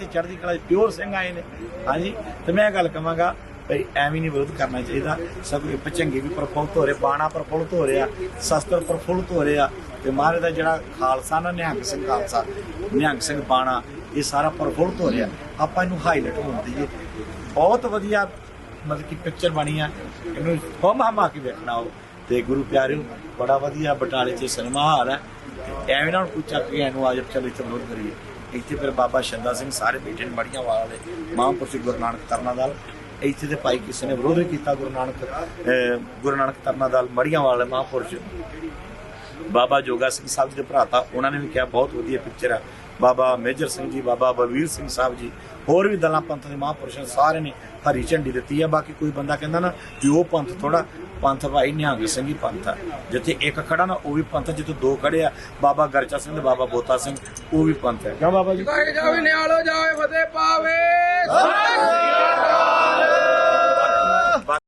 ਤੇ ਚੜ੍ਹਦੀ ਕਲਾ 'ਚ ਪਿਓਰ ਸਿੰਘ ਆਏ ਨੇ। ਹਾਂਜੀ, ਤੇ ਮੈਂ ਇਹ ਗੱਲ ਕਹਾਂਗਾ ਭਈ ਐਵੇਂ ਨਹੀਂ ਵਿਰੋਧ ਕਰਨਾ ਚਾਹੀਦਾ। ਸਭ ਇਹ ਪਚੰਗੇ ਵੀ ਪ੍ਰਫੁੱਲਤ ਹੋ ਰਹੇ, ਬਾਣਾ ਪ੍ਰਫੁੱਲਤ ਹੋ ਰਿਹਾ, ਸ਼ਸਤਰ ਪ੍ਰਫੁੱਲਤ ਹੋ ਰਿਹਾ ਤੇ ਮਹਾਰਾਜ ਦਾ ਜਿਹੜਾ ਖਾਲਸਾ ਨਾ, ਨਿਹੰਗ ਸਿੰਘ ਖਾਲਸਾ, ਨਿਹੰਗ ਸਿੰਘ ਬਾਣਾ, ਇਹ ਸਾਰਾ ਪ੍ਰਫੁੱਲਤ ਹੋ ਰਿਹਾ। ਆਪਾਂ ਇਹਨੂੰ ਹਾਈਲਾਈਟ ਹੋਣ ਦਈਏ। ਬਹੁਤ ਵਧੀਆ ਮਤਲਬ ਕਿ ਪਿਕਚਰ ਬਣੀ ਆ। ਇਹਨੂੰ ਹਮ ਹਮਾ ਕੇ ਵੇਖਣਾ ਹੋ ਤੇ ਗੁਰੂ ਪਿਆਰਿਓ, ਬੜਾ ਵਧੀਆ ਬਟਾਲੇ 'ਚ ਸਿਨੇਮਾ ਹਾਲ ਹੈ। ਤੇ ਐਵੇਂ ਨਾ ਕੋਈ ਚੱਕ ਕੇ ਇਹਨੂੰ ਆਜਬ ਚਲੋ ਇੱਥੇ ਵਿਰੋਧ ਕਰੀਏ। ਇੱਥੇ ਫਿਰ ਬਾਬਾ ਸ਼ੰਦਾ ਸਿੰਘ ਸਾਰੇ ਬੈਠੇ ਨੇ ਬੜੀਆਂ ਵਾਲੇ ਮਹਾਂਪੁਰਸ਼ ਗੁਰੂ ਨਾਨਕ ਤਰਨਾਦਲ ਇੱਥੇ ਦੇ ਭਾਈ ਕਿਸੇ ਨੇ ਵਿਰੋਧ ਵੀ ਕੀਤਾ ਗੁਰੂ ਨਾਨਕ ਗੁਰੂ ਨਾਨਕ ਤਰਨਾਦਲ ਮੜੀਆਂ ਵਾਲੇ ਮਹਾਂਪੁਰਸ਼ ਬਾਬਾ ਜੋਗਾ ਸਿੰਘ ਸਾਹਿਬ ਜੀ ਦੇ ਭਰਾ ਤਾਂ ਉਹਨਾਂ ਨੇ ਵੀ ਕਿਹਾ ਬਹੁਤ ਵਧੀਆ ਪਿਕਚਰ ਆ। ਬਾਬਾ ਮੇਜਰ ਸਿੰਘ ਜੀ ਬਾਬਾ ਬਲਵੀਰ ਸਿੰਘ ਸਾਹਿਬ ਜੀ ਹੋਰ ਵੀ ਦਲਾਂ ਪੰਥ ਦੇ ਮਹਾਂਪੁਰਸ਼ਾਂ ਸਾਰੇ ਨੇ ਹਰੀ ਝੰਡੀ ਦਿੱਤੀ ਆ। ਬਾਕੀ ਕੋਈ ਬੰਦਾ ਕਹਿੰਦਾ ਨਾ ਵੀ ਉਹ ਪੰਥ ਥੋੜਾ ਪੰਥ ਭਾਈ ਨਿਹੰਗ ਸਿੰਘ ਹੀ ਪੰਥ ਆ। ਜਿੱਥੇ ਇੱਕ ਖੜਾ ਨਾ ਉਹ ਵੀ ਪੰਥ ਆ, ਜਿੱਥੇ ਦੋ ਖੜੇ ਆ। ਬਾਬਾ ਗਰਚਾ ਸਿੰਘ ਤੇ ਬਾਬਾ ਬੋਤਾ ਸਿੰਘ ਉਹ ਵੀ ਪੰਥ ਹੈ। ਕਿਉਂ ਬਾਬਾ ਜੀ? ਜਾਵੇ ਨਿਆਲੋ ਜਾਵੇ ਫਤਿਹ ਪਾਵੇ।